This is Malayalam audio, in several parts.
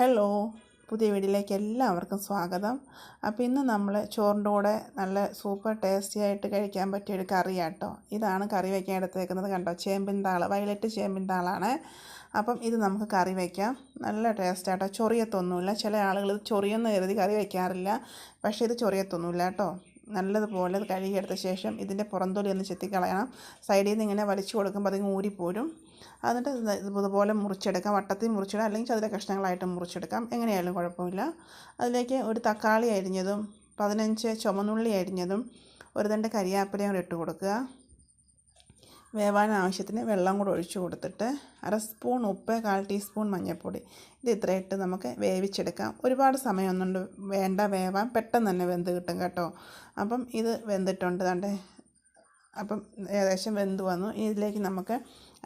ഹലോ പുതിയ വീഡിയോയിലേക്ക് എല്ലാവർക്കും സ്വാഗതം. അപ്പോൾ ഇന്ന് നമ്മൾ ചോറിന്റെ കൂടെ നല്ല സൂപ്പർ ടേസ്റ്റി ആയിട്ട് കഴിക്കാൻ പറ്റിയ ഒരു കറിയാട്ടോ. ഇതാണ് കറി വയ്ക്കാൻ എടുത്തേക്കുന്നത് കണ്ടോ? ചേമ്പിൻ താൾ വയലറ്റ് ചേമ്പിൻ താളാണ് അപ്പം ഇത് നമുക്ക് കറി വയ്ക്കാം നല്ല ടേസ്റ്റ് ആട്ടോ ചൊറിയത്തൊന്നുമില്ല. ചില ആളുകൾ ചൊറിയെന്ന് കരുതി കറി വയ്ക്കാറില്ല പക്ഷേ ഇത് ചൊറിയത്തൊന്നുമില്ല കേട്ടോ. നല്ലതുപോലെ കഴുകിയെടുത്ത ശേഷം ഇതിന്റെ പുറന്തൊലി ഒന്ന് ചെത്തിക്കളയണം. സൈഡിൽ നിന്ന് ഇങ്ങനെ വലിച്ചു കൊടുക്കുമ്പോൾ അതിങ്ങ് ഊരിപ്പോരും. എന്നിട്ട് ഇതുപോലെ മുറിച്ചെടുക്കാം. വട്ടത്തിൽ മുറിച്ചിടാം. അല്ലെങ്കിൽ അതിലെ കഷ്ണങ്ങളായിട്ട് മുറിച്ചെടുക്കാം. എങ്ങനെയായാലും കുഴപ്പമില്ല. അതിലേക്ക് ഒരു തക്കാളി അരിഞ്ഞതും പതിനഞ്ച് ചുമന്നുള്ളി അരിഞ്ഞതും ഒരു തണ്ട് കരിയാപ്പിലയും കൂടെ ഇട്ട് കൊടുക്കുക. വേവാൻ ആവശ്യത്തിന് വെള്ളം കൂടെ ഒഴിച്ചു കൊടുത്തിട്ട് അര സ്പൂൺ ഉപ്പ് കാൽ ടീസ്പൂൺ മഞ്ഞൾപ്പൊടി. ഇത് ഇത്രയിട്ട് നമുക്ക് വേവിച്ചെടുക്കാം. ഒരുപാട് സമയമൊന്നും വേണ്ട വേവാൻ പെട്ടെന്ന് തന്നെ വെന്ത് കിട്ടും കേട്ടോ. അപ്പം ഇത് വെന്തിട്ടുണ്ട് തണ്ടേ അപ്പം ഏകദേശം വെന്ത് വന്നു. ഇതിലേക്ക് നമുക്ക്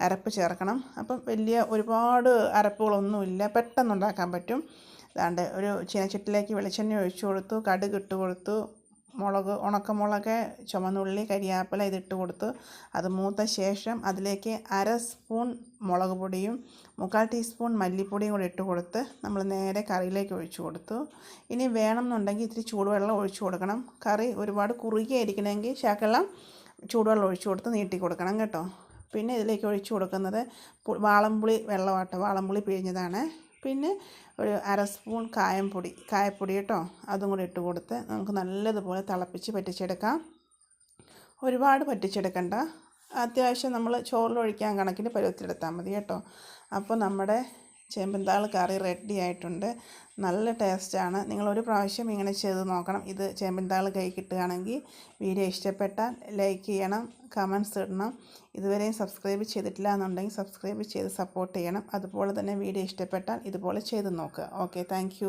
അരപ്പ് ചേർക്കണം. അപ്പം വലിയ ഒരുപാട് അരപ്പുകളൊന്നുമില്ല. പെട്ടെന്ന് ഉണ്ടാക്കാൻ പറ്റും. അതാണ്ട് ഒരു ചീനച്ചട്ടിലേക്ക് വെളിച്ചെണ്ണ ഒഴിച്ചു കൊടുത്തു കടുക് ഇട്ട് കൊടുത്തു മുളക് ഉണക്കമുളക് ചുമന്നുള്ളി കരിയാപ്പില ഇതിട്ട് കൊടുത്ത് അത് മൂത്ത ശേഷം അതിലേക്ക് അര സ്പൂൺ മുളക് പൊടിയും മുക്കാൽ ടീസ്പൂൺ മല്ലിപ്പൊടിയും കൂടി ഇട്ട് കൊടുത്ത് നമ്മൾ നേരെ കറിയിലേക്ക് ഒഴിച്ചു കൊടുത്തു. ഇനി വേണമെന്നുണ്ടെങ്കിൽ ഇത്തിരി ചൂടുവെള്ളം ഒഴിച്ചു കൊടുക്കണം. കറി ഒരുപാട് കുറുകിയായിരിക്കണമെങ്കിൽ ശകലം ചൂടുവെള്ളം ഒഴിച്ചു കൊടുത്ത് നീട്ടി കൊടുക്കണം കേട്ടോ. പിന്നെ ഇതിലേക്ക് ഒഴിച്ചു കൊടുക്കുന്നത് വാളംപുളി വെള്ളമാട്ടോ. വാളംപുളി പിഴിഞ്ഞതാണ്. പിന്നെ ഒരു അര സ്പൂൺ കായംപൊടി കായപ്പൊടി കേട്ടോ. അതും കൂടി ഇട്ട് കൊടുത്ത് നമുക്ക് നല്ലതുപോലെ തിളപ്പിച്ച് പറ്റിച്ചെടുക്കാം. ഒരുപാട് പറ്റിച്ചെടുക്കണ്ട. അത്യാവശ്യം നമ്മൾ ചോറിലൊഴിക്കാൻ കണക്കിന് പരുവത്തിലെടുത്താൽ മതി കേട്ടോ. അപ്പോൾ നമ്മുടെ ചേമ്പിൻതാൾ കറി റെഡി ആയിട്ടുണ്ട്. നല്ല ടേസ്റ്റാണ് നിങ്ങൾ ഒരു പ്രാവശ്യം ഇങ്ങനെ ചെയ്ത് നോക്കണം. ഇത് ചേമ്പന്താൾ കൈ കിട്ടുകയാണെങ്കിൽ വീഡിയോ ഇഷ്ടപ്പെട്ടാൽ ലൈക്ക് ചെയ്യണം കമൻസ് ഇടണം. ഇതുവരെയും സബ്സ്ക്രൈബ് ചെയ്തിട്ടില്ല എന്നുണ്ടെങ്കിൽ സബ്സ്ക്രൈബ് ചെയ്ത് സപ്പോർട്ട് ചെയ്യണം. അതുപോലെ തന്നെ വീഡിയോ ഇഷ്ടപ്പെട്ടാൽ ഇതുപോലെ ചെയ്ത് നോക്കുക. Okay thank